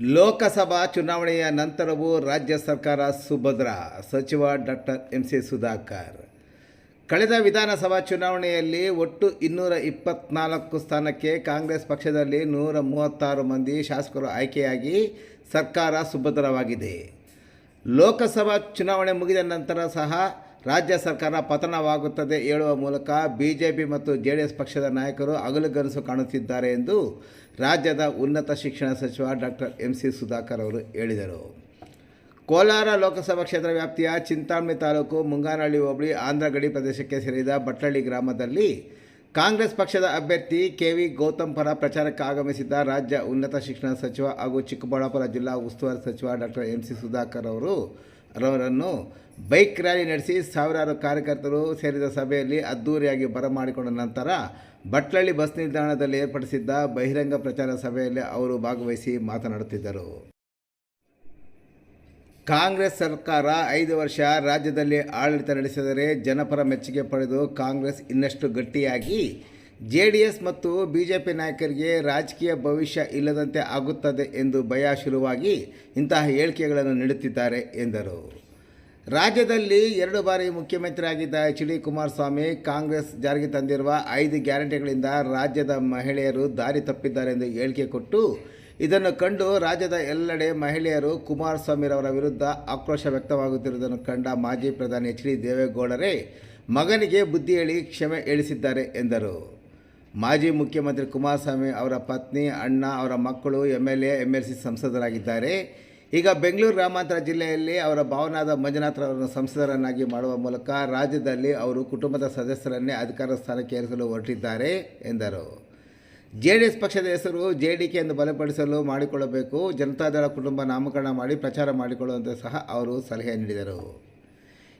ಲೋಕಸಭಾ ಚುನಾವಣೆಯ ನಂತರವೂ ರಾಜ್ಯ ಸರ್ಕಾರ ಸುಭದ್ರ. ಸಚಿವ ಡಾಕ್ಟರ್ ಎಂ ಸಿ ಸುಧಾಕರ್. ಕಳೆದ ವಿಧಾನಸಭಾ ಚುನಾವಣೆಯಲ್ಲಿ ಒಟ್ಟು ಇನ್ನೂರ ಇಪ್ಪತ್ನಾಲ್ಕು ಸ್ಥಾನಕ್ಕೆ ಕಾಂಗ್ರೆಸ್ ಪಕ್ಷದಲ್ಲಿ ನೂರ ಮೂವತ್ತಾರು ಮಂದಿ ಶಾಸಕರು ಆಯ್ಕೆಯಾಗಿ ಸರ್ಕಾರ ಸುಭದ್ರವಾಗಿದೆ. ಲೋಕಸಭಾ ಚುನಾವಣೆ ಮುಗಿದ ನಂತರ ಸಹ ರಾಜ್ಯ ಸರ್ಕಾರ ಪತನವಾಗುತ್ತದೆ ಹೇಳುವ ಮೂಲಕ ಬಿಜೆಪಿ ಮತ್ತು ಜೆ ಡಿ ಎಸ್ ಪಕ್ಷದ ನಾಯಕರು ಅಗಲುಗನಸು ಕಾಣುತ್ತಿದ್ದಾರೆ ಎಂದು ರಾಜ್ಯದ ಉನ್ನತ ಶಿಕ್ಷಣ ಸಚಿವ ಡಾಕ್ಟರ್ ಎಂ ಸಿ ಸುಧಾಕರ್ ಅವರು ಹೇಳಿದರು. ಕೋಲಾರ ಲೋಕಸಭಾ ಕ್ಷೇತ್ರ ವ್ಯಾಪ್ತಿಯ ಚಿಂತಾಮಣಿ ತಾಲೂಕು ಮುಂಗಾನಹಳ್ಳಿ ಹೋಬಳಿ ಆಂಧ್ರ ಗಡಿ ಪ್ರದೇಶಕ್ಕೆ ಸೇರಿದ ಬಟ್ಟಳ್ಳಿ ಗ್ರಾಮದಲ್ಲಿ ಕಾಂಗ್ರೆಸ್ ಪಕ್ಷದ ಅಭ್ಯರ್ಥಿ ಕೆ ವಿ ಗೌತಮ್ ಪರ ಪ್ರಚಾರಕ್ಕೆ ಆಗಮಿಸಿದ್ದ ರಾಜ್ಯ ಉನ್ನತ ಶಿಕ್ಷಣ ಸಚಿವ ಹಾಗೂ ಚಿಕ್ಕಬಳ್ಳಾಪುರ ಜಿಲ್ಲಾ ಉಸ್ತುವಾರಿ ಸಚಿವ ಡಾಕ್ಟರ್ ಎಂ ಸಿ ಸುಧಾಕರ್ ಅವರು ರವರನ್ನು ಬೈಕ್ ರ್ಯಾಲಿ ನಡೆಸಿ ಸಾವಿರಾರು ಕಾರ್ಯಕರ್ತರು ಸೇರಿದ ಸಭೆಯಲ್ಲಿ ಅದ್ದೂರಿಯಾಗಿ ಬರಮಾಡಿಕೊಂಡ ನಂತರ ಬಟ್ಲಳ್ಳಿ ಬಸ್ ನಿಲ್ದಾಣದಲ್ಲಿ ಏರ್ಪಡಿಸಿದ್ದ ಬಹಿರಂಗ ಪ್ರಚಾರ ಸಭೆಯಲ್ಲಿ ಅವರು ಭಾಗವಹಿಸಿ ಮಾತನಾಡುತ್ತಿದ್ದರು. ಕಾಂಗ್ರೆಸ್ ಸರ್ಕಾರ ಐದು ವರ್ಷ ರಾಜ್ಯದಲ್ಲಿ ಆಡಳಿತ ನಡೆಸಿದರೆ ಜನಪರ ಮೆಚ್ಚುಗೆ ಪಡೆದು ಕಾಂಗ್ರೆಸ್ ಇನ್ನಷ್ಟು ಗಟ್ಟಿಯಾಗಿ ಜೆ ಮತ್ತು ಬಿ ಜೆ ಪಿ ನಾಯಕರಿಗೆ ರಾಜಕೀಯ ಭವಿಷ್ಯ ಇಲ್ಲದಂತೆ ಆಗುತ್ತದೆ ಎಂದು ಭಯ ಶುರುವಾಗಿ ಇಂತಹ ಹೇಳಿಕೆಗಳನ್ನು ನೀಡುತ್ತಿದ್ದಾರೆ ಎಂದರು. ರಾಜ್ಯದಲ್ಲಿ ಎರಡು ಬಾರಿ ಮುಖ್ಯಮಂತ್ರಿಯಾಗಿದ್ದ ಎಚ್ ಡಿ ಕುಮಾರಸ್ವಾಮಿ ಕಾಂಗ್ರೆಸ್ ಜಾರಿಗೆ ತಂದಿರುವ ಐದು ಗ್ಯಾರಂಟಿಗಳಿಂದ ರಾಜ್ಯದ ಮಹಿಳೆಯರು ದಾರಿ ತಪ್ಪಿದ್ದಾರೆ ಎಂದು ಹೇಳಿಕೆ ಕೊಟ್ಟು, ಇದನ್ನು ಕಂಡು ರಾಜ್ಯದ ಎಲ್ಲೆಡೆ ಮಹಿಳೆಯರು ಕುಮಾರಸ್ವಾಮಿರವರ ವಿರುದ್ಧ ಆಕ್ರೋಶ ವ್ಯಕ್ತವಾಗುತ್ತಿರುವುದನ್ನು ಕಂಡ ಮಾಜಿ ಪ್ರಧಾನಿ ಎಚ್ ಡಿ ದೇವೇಗೌಡರೇ ಮಗನಿಗೆ ಬುದ್ಧಿ ಹೇಳಿ ಕ್ಷಮೆ ಇಳಿಸಿದ್ದಾರೆ ಎಂದರು. ಮಾಜಿ ಮುಖ್ಯಮಂತ್ರಿ ಕುಮಾರಸ್ವಾಮಿ ಅವರ ಪತ್ನಿ, ಅಣ್ಣ, ಅವರ ಮಕ್ಕಳು M L A M L C ಸಂಸದರಾಗಿದ್ದಾರೆ. ಈಗ ಬೆಂಗಳೂರು ಗ್ರಾಮಾಂತರ ಜಿಲ್ಲೆಯಲ್ಲಿ ಅವರ ಭಾವನಾದ ಮಂಜುನಾಥ್ರವರನ್ನು ಸಂಸದರನ್ನಾಗಿ ಮಾಡುವ ಮೂಲಕ ರಾಜ್ಯದಲ್ಲಿ ಅವರು ಕುಟುಂಬದ ಸದಸ್ಯರನ್ನೇ ಅಧಿಕಾರ ಸ್ಥಾನಕ್ಕೆ ಏರಿಸಲು ಹೊರಟಿದ್ದಾರೆ ಎಂದರು. ಜೆ ಡಿ ಎಸ್ ಪಕ್ಷದ ಹೆಸರು ಜೆ ಡಿ ಕೆ ಎಂದು ಬಲಪಡಿಸಲು ಮಾಡಿಕೊಳ್ಳಬೇಕು. ಜನತಾದಳ ಕುಟುಂಬ ನಾಮಕರಣ ಮಾಡಿ ಪ್ರಚಾರ ಮಾಡಿಕೊಳ್ಳುವಂತೆ ಸಹ ಅವರು ಸಲಹೆ ನೀಡಿದರು.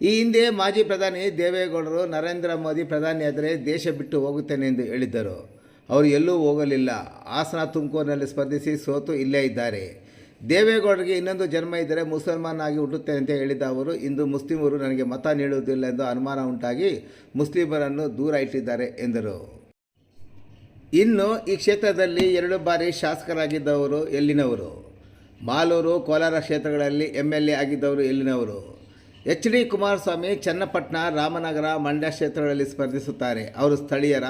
ಈ ಹಿಂದೆ ಮಾಜಿ ಪ್ರಧಾನಿ ದೇವೇಗೌಡರು ನರೇಂದ್ರ ಮೋದಿ ಪ್ರಧಾನಿಯಾದರೆ ದೇಶ ಬಿಟ್ಟು ಹೋಗುತ್ತೇನೆ ಎಂದು ಹೇಳಿದ್ದರು. ಅವರು ಎಲ್ಲೂ ಹೋಗಲಿಲ್ಲ. ಹಾಸನ ತುಮಕೂರಿನಲ್ಲಿ ಸ್ಪರ್ಧಿಸಿ ಸೋತು ಇಲ್ಲೇ ಇದ್ದಾರೆ. ದೇವೇಗೌಡರಿಗೆ ಇನ್ನೊಂದು ಜನ್ಮ ಇದ್ದರೆ ಮುಸಲ್ಮಾನ್ ಆಗಿ ಹುಟ್ಟುತ್ತೇನೆ ಅಂತ ಹೇಳಿದ ಅವರು, ಇಂದು ಮುಸ್ಲಿಮರು ನನಗೆ ಮತ ನೀಡುವುದಿಲ್ಲ ಎಂದು ಅನುಮಾನ ಉಂಟಾಗಿ ಮುಸ್ಲಿಮರನ್ನು ದೂರ ಇಟ್ಟಿದ್ದಾರೆ ಎಂದರು. ಇನ್ನು ಈ ಕ್ಷೇತ್ರದಲ್ಲಿ ಎರಡು ಬಾರಿ ಶಾಸಕರಾಗಿದ್ದವರು ಎಲ್ಲಿನವರು? ಮಾಲೂರು ಕೋಲಾರ ಕ್ಷೇತ್ರಗಳಲ್ಲಿ ಎಂ ಎಲ್ ಎ ಆಗಿದ್ದವರು ಎಲ್ಲಿನವರು? ಎಚ್ ಡಿ ಕುಮಾರಸ್ವಾಮಿ ಚನ್ನಪಟ್ಟಣ, ರಾಮನಗರ, ಮಂಡ್ಯ ಕ್ಷೇತ್ರಗಳಲ್ಲಿ ಸ್ಪರ್ಧಿಸುತ್ತಾರೆ. ಅವರು ಸ್ಥಳೀಯರ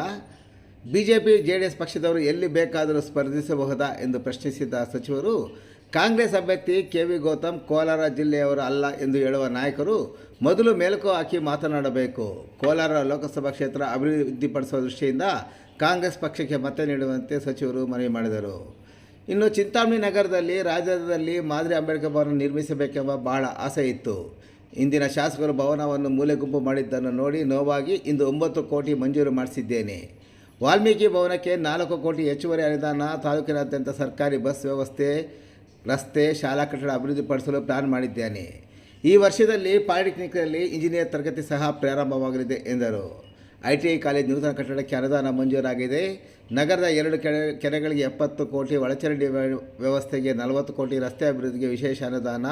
B J P J D S ಪಕ್ಷದವರು ಎಲ್ಲಿ ಬೇಕಾದರೂ ಸ್ಪರ್ಧಿಸಬಹುದಾ ಎಂದು ಪ್ರಶ್ನಿಸಿದ ಸಚಿವರು, ಕಾಂಗ್ರೆಸ್ ಅಭ್ಯರ್ಥಿ ಕೆ ವಿ ಗೌತಮ್ ಕೋಲಾರ ಜಿಲ್ಲೆಯವರು ಅಲ್ಲ ಎಂದು ಹೇಳುವ ನಾಯಕರು ಮೊದಲು ಮೇಲುಕು ಹಾಕಿ ಮಾತನಾಡಬೇಕು. ಕೋಲಾರ ಲೋಕಸಭಾ ಕ್ಷೇತ್ರ ಅಭಿವೃದ್ಧಿಪಡಿಸುವ ದೃಷ್ಟಿಯಿಂದ ಕಾಂಗ್ರೆಸ್ ಪಕ್ಷಕ್ಕೆ ಮತ ನೀಡುವಂತೆ ಸಚಿವರು ಮನವಿ ಮಾಡಿದರು. ಇನ್ನು ಚಿಂತಾಮಣಿ ನಗರದಲ್ಲಿ ರಾಜ್ಯದಲ್ಲಿ ಮಾದರಿ ಅಂಬೇಡ್ಕರ್ ಭವನ ನಿರ್ಮಿಸಬೇಕೆಂಬ ಬಹಳ ಆಸೆ ಇತ್ತು. ಇಂದಿನ ಶಾಸಕರು ಭವನವನ್ನು ಮೂಲೆಗುಂಪು ಮಾಡಿದ್ದನ್ನು ನೋಡಿ ನೋವಾಗಿ ಇಂದು ಒಂಬತ್ತು ಕೋಟಿ ಮಂಜೂರು ಮಾಡಿಸಿದ್ದೇನೆ. ವಾಲ್ಮೀಕಿ ಭವನಕ್ಕೆ ನಾಲ್ಕು ಕೋಟಿ ಹೆಚ್ಚುವರಿ ಅನುದಾನ, ತಾಲೂಕಿನಾದ್ಯಂತ ಸರ್ಕಾರಿ ಬಸ್ ವ್ಯವಸ್ಥೆ, ರಸ್ತೆ, ಶಾಲಾ ಕಟ್ಟಡ ಅಭಿವೃದ್ಧಿಪಡಿಸಲು ಪ್ಲಾನ್ ಮಾಡಿದ್ದೇನೆ. ಈ ವರ್ಷದಲ್ಲಿ ಪಾಲಿಟೆಕ್ನಿಕ್ನಲ್ಲಿ ಇಂಜಿನಿಯರ್ ತರಗತಿ ಸಹ ಪ್ರಾರಂಭವಾಗಲಿದೆ ಎಂದರು. ಐ ಟಿ ಐ ಕಾಲೇಜ್ ನೂತನ ಕಟ್ಟಡಕ್ಕೆ ಅನುದಾನ ಮಂಜೂರಾಗಿದೆ. ನಗರದ ಎರಡು ಕೆರೆ, ಕೆರೆಗಳಿಗೆ ಎಪ್ಪತ್ತು ಕೋಟಿ ಒಳಚರಂಡಿ ವ್ಯವಸ್ಥೆಗೆ ನಲವತ್ತು ಕೋಟಿ ರಸ್ತೆ ಅಭಿವೃದ್ಧಿಗೆ ವಿಶೇಷ ಅನುದಾನ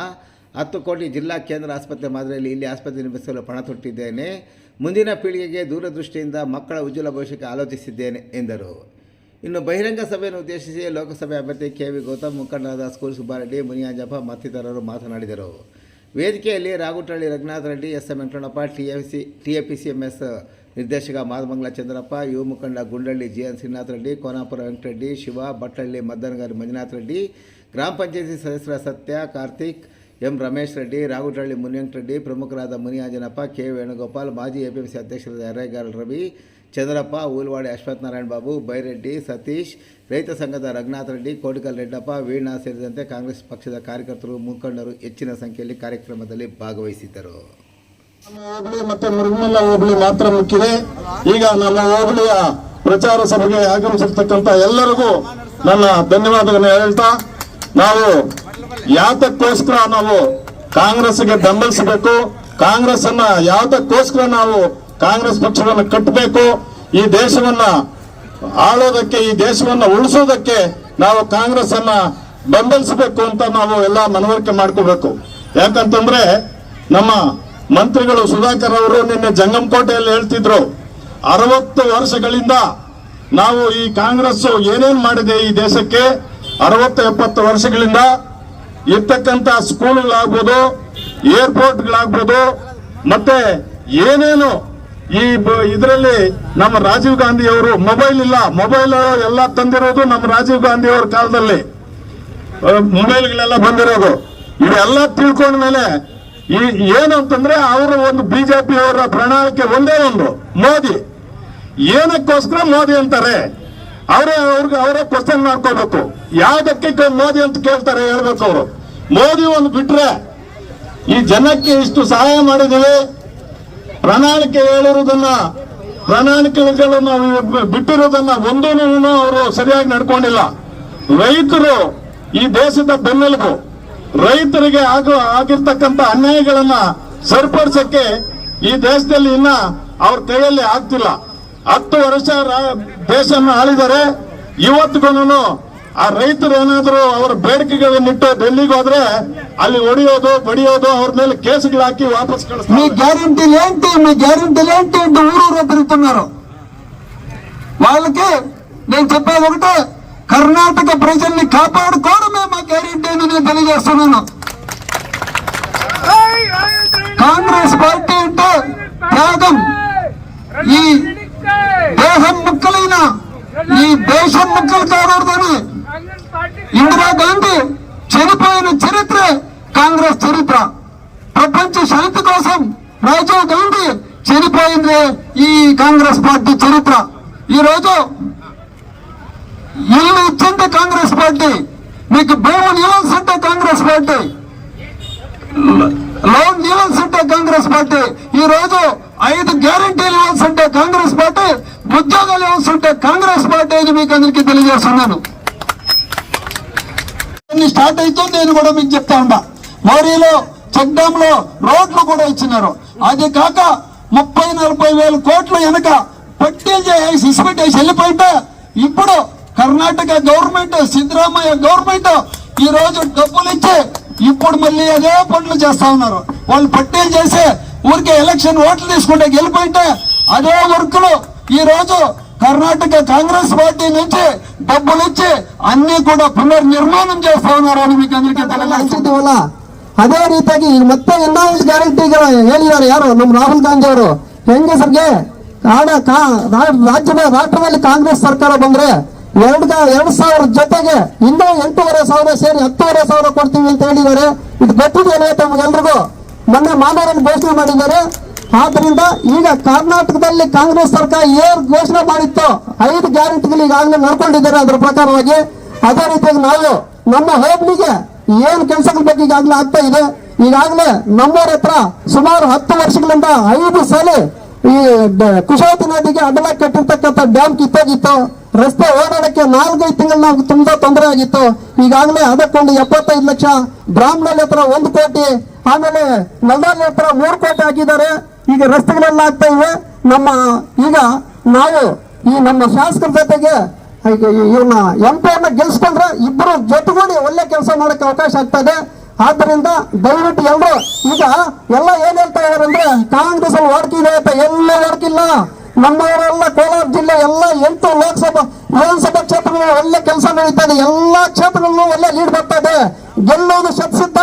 ಹತ್ತು ಕೋಟಿ ಜಿಲ್ಲಾ ಕೇಂದ್ರ ಆಸ್ಪತ್ರೆ ಮಾದರಿಯಲ್ಲಿ ಇಲ್ಲಿ ಆಸ್ಪತ್ರೆ ನಿರ್ಮಿಸಲು ಪಣ ತೊಟ್ಟಿದ್ದೇನೆ. ಮುಂದಿನ ಪೀಳಿಗೆಗೆ ದೂರದೃಷ್ಟಿಯಿಂದ ಮಕ್ಕಳ ಉಜ್ವಲ ಭವಿಷ್ಯಕ್ಕೆ ಆಲೋಚಿಸಿದ್ದೇನೆ, ಎಂದರು. ಇನ್ನು ಬಹಿರಂಗ ಸಭೆಯನ್ನು ಉದ್ದೇಶಿಸಿ ಲೋಕಸಭೆ ಅಭ್ಯರ್ಥಿ ಕೆ ವಿ ಗೌತಮ್, ಮುಖಂಡರಾದ ಸ್ಕೂಲ್ ಸುಬ್ಬಾರೆಡ್ಡಿ, ಮುನಿಯಾಜಪ್ಪ ಮತ್ತಿತರರು ಮಾತನಾಡಿದರು. ವೇದಿಕೆಯಲ್ಲಿ Ragutalli Raghunath Reddy, S M Venkatappa T F C, T A P C M S ನಿರ್ದೇಶಕ ಮಾದಮಂಗಲ ಚಂದ್ರಪ್ಪ ಯುವ ಮುಖಂಡ ಗುಂಡಳ್ಳಿ ಜಿ ಎನ್ ಶ್ರೀನಾಥ್ ರೆಡ್ಡಿ, ಕೋನಾಪುರ ವೆಂಕಟರೆಡ್ಡಿ ಶಿವ ಬಟ್ಟಳ್ಳಿ ಮದ್ದನಗಾರಿ ಮಂಜುನಾಥ್ ರೆಡ್ಡಿ, ಗ್ರಾಮ ಪಂಚಾಯತಿ ಸದಸ್ಯರ ಸತ್ಯ, ಕಾರ್ತಿಕ್ ಎಂ ರಮೇಶ್ ರೆಡ್ಡಿ ರಾಗುಟಳ್ಳಿ ಮುನಿವೆಂಕಟರೆಡ್ಡಿ ಪ್ರಮುಖರಾದ ಮುನಿಯಾಜನಪ್ಪ, ಕೆ ವೇಣುಗೋಪಾಲ್, ಮಾಜಿ ಎಪಿಎಂಸಿ ಅಧ್ಯಕ್ಷರಾದ ಎರೇಗಾಲ್ ರವಿ, ಚಂದ್ರಪ್ಪ, ಊಲ್ವಾಡಿ ಅಶ್ವಥ್ ನಾರಾಯಣ ಬಾಬು, ಬೈರೆಡ್ಡಿ, ಸತೀಶ್, ರೈತ ಸಂಘದ ರಘುನಾಥ್ ರೆಡ್ಡಿ ಕೋಟಿಕಲ್ ರೆಡ್ಡಪ್ಪ, ವೀಣಾ ಸೇರಿದಂತೆ ಕಾಂಗ್ರೆಸ್ ಪಕ್ಷದ ಕಾರ್ಯಕರ್ತರು, ಮುಖಂಡರು ಹೆಚ್ಚಿನ ಸಂಖ್ಯೆಯಲ್ಲಿ ಕಾರ್ಯಕ್ರಮದಲ್ಲಿ ಭಾಗವಹಿಸಿದ್ದರು. ಹೋಬಳಿ ಮತ್ತೆ ಮುರುಗಮಲ್ಲ ಹೋಬಳಿ ಮಾತ್ರ ಮುಖ್ಯದೆ ಈಗ ನಮ್ಮ ಹೋಬಳಿಯ ಪ್ರಚಾರ ಸಭೆಗೆ ಆಗಮಿಸಿರ್ತಕ್ಕಂಥ ಎಲ್ಲರಿಗೂ ನನ್ನ ಧನ್ಯವಾದಗಳನ್ನು ಹೇಳ್ತಾ, ನಾವು ಯಾತಕ್ಕೋಸ್ಕರ ನಾವು ಕಾಂಗ್ರೆಸ್ಗೆ ಬೆಂಬಲಿಸಬೇಕು ಕಾಂಗ್ರೆಸ್ ಅನ್ನ ಯಾವುದಕ್ಕೋಸ್ಕರ ನಾವು ಕಾಂಗ್ರೆಸ್ ಪಕ್ಷವನ್ನು ಕಟ್ಟಬೇಕು, ಈ ದೇಶವನ್ನ ಆಳೋದಕ್ಕೆ, ಈ ದೇಶವನ್ನ ಉಳಿಸೋದಕ್ಕೆ ನಾವು ಕಾಂಗ್ರೆಸ್ ಅನ್ನ ಬೆಂಬಲಿಸಬೇಕು ಅಂತ ನಾವು ಎಲ್ಲ ಮನವರಿಕೆ ಮಾಡ್ಕೋಬೇಕು. ಯಾಕಂತಂದ್ರೆ ನಮ್ಮ ಮಂತ್ರಿಗಳು ಸುಧಾಕರ್ ಅವರು ನಿನ್ನೆ ಜಂಗಮಕೋಟೆಯಲ್ಲಿ ಹೇಳ್ತಿದ್ರು, ಅರವತ್ತು ವರ್ಷಗಳಿಂದ ನಾವು ಈ ಕಾಂಗ್ರೆಸ್ ಏನೇನ್ ಮಾಡಿದೆ ಈ ದೇಶಕ್ಕೆ, ಅರವತ್ತು ಎಪ್ಪತ್ತು ವರ್ಷಗಳಿಂದ ಇರ್ತಕ್ಕಂತ ಸ್ಕೂಲ್ಗಳಾಗ್ಬೋದು, ಏರ್ಪೋರ್ಟ್ಗಳಾಗ್ಬೋದು, ಮತ್ತೆ ಏನೇನು ಈ ಇದರಲ್ಲಿ ನಮ್ಮ ರಾಜೀವ್ ಗಾಂಧಿ ಅವರು ಮೊಬೈಲ್ ಇಲ್ಲ, ಮೊಬೈಲ್ ಎಲ್ಲ ತಂದಿರೋದು ನಮ್ಮ ರಾಜೀವ್ ಗಾಂಧಿ ಅವರ ಕಾಲದಲ್ಲಿ ಮೊಬೈಲ್ಗಳೆಲ್ಲ ಬಂದಿರೋದು. ಇವೆಲ್ಲ ತಿಳ್ಕೊಂಡ ಮೇಲೆ ಈ ಏನು ಅಂತಂದ್ರೆ ಅವರು ಒಂದು ಬಿಜೆಪಿ ಅವರ ಪ್ರಣಾಳಿಕೆ ಒಂದೇ ಒಂದು, ಮೋದಿ. ಏನಕ್ಕೋಸ್ಕರ ಮೋದಿ ಅಂತಾರೆ? ಅವರೇ ಅವ್ರಿಗೆ ಅವರೇ ಕ್ವಶನ್ ಮಾಡ್ಕೋಬೇಕು. ಯಾವ್ದಕ್ಕೆ ಮೋದಿ ಅಂತ ಕೇಳ್ತಾರೆ ಹೇಳ್ಬೇಕು ಅವರು. ಮೋದಿ ಒಂದು ಬಿಟ್ರೆ ಈ ಜನಕ್ಕೆ ಇಷ್ಟು ಸಹಾಯ ಮಾಡಿದ್ದೀವಿ. ಪ್ರಣಾಳಿಕೆ ಹೇಳಿರೋದನ್ನ ಪ್ರಣಾಳಿಕೆಗಳನ್ನು ಬಿಟ್ಟಿರೋದನ್ನ ಒಂದೂ ಅವರು ಸರಿಯಾಗಿ ನಡ್ಕೊಂಡಿಲ್ಲ. ರೈತರು ಈ ದೇಶದ ಬೆನ್ನೆಲುಬು, ರೈತರಿಗೆ ಆಗೋ ಆಗಿರ್ತಕ್ಕಂಥ ಅನ್ಯಾಯಗಳನ್ನ ಸರಿಪಡಿಸಕ್ಕೆ ಈ ದೇಶದಲ್ಲಿ ಇನ್ನ ಅವ್ರ ಕೈಯಲ್ಲಿ ಆಗ್ತಿಲ್ಲ. ಹತ್ತು ವರ್ಷ ದೇಶವನ್ನು ಆಳಿದರೆ ಇವತ್ತಿಗೂ ಆ ರೈತರು ಏನಾದ್ರು ಅವರ ಬೇಡಿಕೆಗಳನ್ನಿಟ್ಟು ಡೆಲ್ಲಿಗೆ ಹೋದ್ರೆ ಅಲ್ಲಿ ಹೊಡೆಯೋದು ಬಡಿಯೋದು ಅವ್ರ ಮೇಲೆ ಕೇಸುಗಳು ಹಾಕಿ ವಾಪಸ್ మీ ಕಳಿಸ್ತಾರೆ గ్యారంటీలు ఏంటి మీ గ్యారంటీలు ఏంటి అంటే ఊరూరు తిరుగుతున్నారు వాళ్ళకి నేను చెప్పేది ఒకటే కర్ణాటక ప్రజల్ని కాపాడుకోవడమే మా గ్యారంటీ అని నేను తెలియజేస్తున్నాను కాంగ్రెస్ పార్టీ అంటే త్యాగం ఈ దేహం ముక్కలైన ఈ దేశం ముక్కలు కాకూడదని ఇందిరాగాంధీ చనిపోయిన చరిత్ర కాంగ్రెస్ చరిత్ర. ప్రపంచ శాంతి కోసం రాజీవ్ గాంధీ చనిపోయింది ఈ కాంగ్రెస్ పార్టీ చరిత్ర. ఈ రోజు ఇల్లు ఇచ్చింది కాంగ్రెస్ పార్టీ మీకు భూములు ఇవ్వాల్సింటే కాంగ్రెస్ పార్టీ. లోన్ ఇవ్వాల్సింటే కాంగ్రెస్ పార్టీ. ఈ రోజు ఐదు గ్యారంటీలు ఇవ్వాల్సింటే కాంగ్రెస్ పార్టీ ఉద్యోగాలు ఇవ్వాల్సింటే కాంగ్రెస్ పార్టీ అని మీకు అందరికీ తెలియజేస్తున్నాను. స్టార్ట్ అవుతుంది నేను కూడా మీకు చెప్తా ఉంటా మోరీలో చెక్ డ్యామ్లో రోడ్లు కూడా ఇచ్చినారు. అది కాక ముప్పై నలభై వేల కోట్లు వెనక పట్టీలు చేసి ఇసుపెట్టేసి వెళ్ళిపోయితే ఇప్పుడు కర్ణాటక గవర్నమెంట్ సిద్ధరామయ్య గవర్నమెంట్ ఈ రోజు డబ్బులు ఇచ్చి ఇప్పుడు మళ్ళీ అదే పనులు చేస్తా ఉన్నారు. వాళ్ళు పట్టీలు చేసి ఊరికే ఎలక్షన్ ఓట్లు తీసుకుంటే గెలిపోయింటే అదే వర్క్లు ఈ రోజు కర్ణాటక కాంగ్రెస్ పార్టీ నుంచి డబ్బులిచ్చి అన్ని కూడా పునర్నిర్మాణం చేస్తా ఉన్నారు అని మీకు అందరికీ తెలియదు ಅದೇ ರೀತಿಯಾಗಿ ಮತ್ತೆ ಇನ್ನೂ ಒಂದು ಗ್ಯಾರಂಟಿಗಳು ಹೇಳಿದ್ದಾರೆ. ಯಾರು? ನಮ್ಮ ರಾಹುಲ್ ಗಾಂಧಿ ಅವರು. ಹೆಂಗಸರಿಗೆ ಕಾಡ ರಾಜ್ಯದ ರಾಷ್ಟ್ರದಲ್ಲಿ ಕಾಂಗ್ರೆಸ್ ಸರ್ಕಾರ ಬಂದ್ರೆ ಎರಡು ಎರಡು ಸಾವಿರ ಜೊತೆಗೆ ಇನ್ನೂ ಎಂಟೂವರೆ ಸಾವಿರ ಸೇರಿ ಹತ್ತೂವರೆ ಸಾವಿರ ಕೊಡ್ತೀವಿ ಅಂತ ಹೇಳಿದ್ದಾರೆ. ಇದು ಗೊತ್ತಿದೆಯಲ್ಲ ತಮಗೆಲ್ರಿಗೂ ಮೊನ್ನೆ ಮಾನವರನ್ನು ಘೋಷಣೆ ಮಾಡಿದ್ದಾರೆ. ಆದ್ರಿಂದ ಈಗ ಕರ್ನಾಟಕದಲ್ಲಿ ಕಾಂಗ್ರೆಸ್ ಸರ್ಕಾರ ಏನ್ ಘೋಷಣೆ ಮಾಡಿತ್ತು. ಐದು ಗ್ಯಾರಂಟಿಗಳು ಈಗಾಗಲೇ ನಡ್ಕೊಂಡಿದ್ದಾರೆ ಅದರ ಪ್ರಕಾರವಾಗಿ. ಅದೇ ರೀತಿಯಾಗಿ ನಾವು ನಮ್ಮ ಹೋಬ್ಳಿಗೆ ಏನ್ ಕೆಲಸಗಳ ಬಗ್ಗೆ ಈಗಾಗಲೇ ಆಗ್ತಾ ಇದೆ. ಈಗಾಗಲೇ ನಮ್ಮೂರ ಹತ್ರ ಸುಮಾರು ಹತ್ತು ವರ್ಷಗಳಿಂದ ಐದು ಸಲ ಈ ಕುಶಾವತಿ ನದಿಗೆ ಅಡ್ಡಲಾಗಿ ಕಟ್ಟಿರ್ತಕ್ಕಂಥ ಡ್ಯಾಮ್ ಕಿತ್ತೋಗಿತ್ತು. ರಸ್ತೆ ಓಡಾಡಕ್ಕೆ ನಾಲ್ಕೈದು ತಿಂಗಳು ನಾವು ತುಂಬಾ ತೊಂದರೆ ಆಗಿತ್ತು. ಈಗಾಗಲೇ ಅದಕ್ಕೊಂದು ಎಪ್ಪತ್ತೈದು ಲಕ್ಷ ಬ್ರಾಹ್ಮಣಲ್ಲಿ ಹತ್ರ ಒಂದು ಕೋಟಿ, ಆಮೇಲೆ ನಲ್ದಾಲಿ ಹತ್ರ ಮೂರು ಕೋಟಿ ಹಾಕಿದ್ದಾರೆ. ಈಗ ರಸ್ತೆಗಳೆಲ್ಲ ಆಗ್ತಾ ಇವೆ. ನಮ್ಮ ಈಗ ನಾವು ಈ ನಮ್ಮ ಶಾಸಕರ ಜೊತೆಗೆ, ಈಗ ಎಂ ಎಂ ಪಿಯನ್ನ ಗೆಲ್ಸ್ಕೊಂಡ್ರೆ ಇಬ್ಬರು ಜೊತೆಗೂಡಿ ಒಳ್ಳೆ ಕೆಲಸ ಮಾಡಕ್ಕೆ ಅವಕಾಶ ಆಗ್ತದೆ. ಆದ್ದರಿಂದ ದಯವಿಟ್ಟು ಎಲ್ಲರೂ ಈಗ ಎಲ್ಲ ಏನ್ ಹೇಳ್ತಾ ಇದಾರೆ ಅಂದ್ರೆ ಕಾಂಗ್ರೆಸ್ ಅಲ್ಲಿ ಓಡ್ಕಿದೆ ಅಂತ ಎಲ್ಲ ಹೊಡ್ಕಿಲ್ಲ ನಮ್ಮವರೆಲ್ಲ ಕೋಲಾರ ಜಿಲ್ಲೆ ಎಲ್ಲ ಎಂಟು ಲೋಕಸಭಾ ವಿಧಾನಸಭಾ ಕ್ಷೇತ್ರಗಳು ಒಳ್ಳೆ ಕೆಲಸ ನಡೀತಾ ಇದೆ. ಎಲ್ಲಾ ಕ್ಷೇತ್ರಗಳಲ್ಲೂ ಒಳ್ಳೆ ಲೀಡ್ ಬರ್ತಾ ಇದೆ. ಗೆಲ್ಲೋದು ಶತಸಿದ್ಧ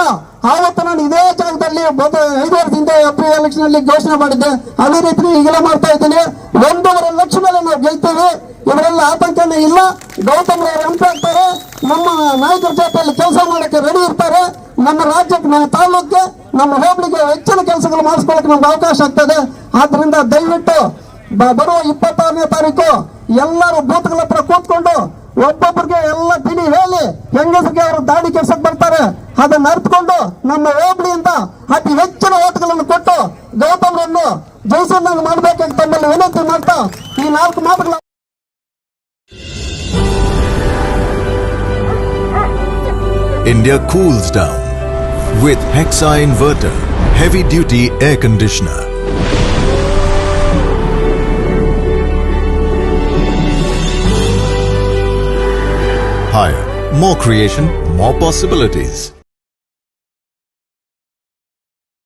ಆವತ್ತು ನಾನು ಇದೇ ಜಾಗದಲ್ಲಿ ಐದು ವರ್ಷದಿಂದ ಪ್ರೀ ಎಲೆಕ್ಷನ್ ಅಲ್ಲಿ ಘೋಷಣೆ ಮಾಡಿದ್ದೆ. ಅದೇ ರೀತಿ ಈಗಲೇ ಮಾಡ್ತಾ ಇದ್ದೀನಿ. ಒಂದೂವರೆ ಲಕ್ಷ ಮೇಲೆ ನಾವು ಗೆಲ್ತೀವಿ. ಇವರೆಲ್ಲ ಆತಂಕನೇ ಇಲ್ಲ. ಗೌತಮ್ ಆಗ್ತಾರೆ. ನಮ್ಮ ನಾಯಕರ ಜೊತೆಯಲ್ಲಿ ಕೆಲಸ ಮಾಡಕ್ಕೆ ರೆಡಿ ಇರ್ತಾರೆ. ನಮ್ಮ ರಾಜ್ಯಕ್ಕೆ ನಮ್ಮ ತಾಲೂಕಿಗೆ, ನಮ್ಮ ಹೋಬಳಿಗೆ ಹೆಚ್ಚಿನ ಕೆಲಸಗಳು ಮಾಡಿಸ್ಕೊಳ್ಳಕ್ಕೆ ನಮ್ಗೆ ಅವಕಾಶ ಆಗ್ತದೆ. ಆದ್ರಿಂದ ದಯವಿಟ್ಟು ಬರುವ ಇಪ್ಪತ್ತಾರನೇ ತಾರೀಕು ಎಲ್ಲರೂ ಬೂತ್ಗಳ ಹತ್ರ ಕೂತ್ಕೊಂಡು ಒಬ್ಬೊಬ್ಬರಿಗೆ ಎಲ್ಲ ತಿಳಿ ಹೇಳಿ ಹೆಂಗಸರಿಗೆ ಅವರು ದಾಡಿ ಕೆಲಸಕ್ಕೆ ಬರ್ತಾರೆ. ಅದನ್ನ ಅರ್ಥಕೊಂಡು ನಮ್ಮ ಹೋಬಳಿಯಿಂದ ಅತಿ ಹೆಚ್ಚಿನ ಓಟ್ಗಳನ್ನು ಕೊಟ್ಟು ಗೌತಮ್ರನ್ನು ಜಯಿಸನ್ನ ಮಾಡಬೇಕಂತ ತಮ್ಮಲ್ಲಿ ವಿನಂತಿ ಮಾಡ್ತಾ ಈ ನಾಲ್ಕು ಮಾತುಗಳ India cools down. with Hexa Inverter, heavy duty air conditioner. Higher, more creation, more possibilities.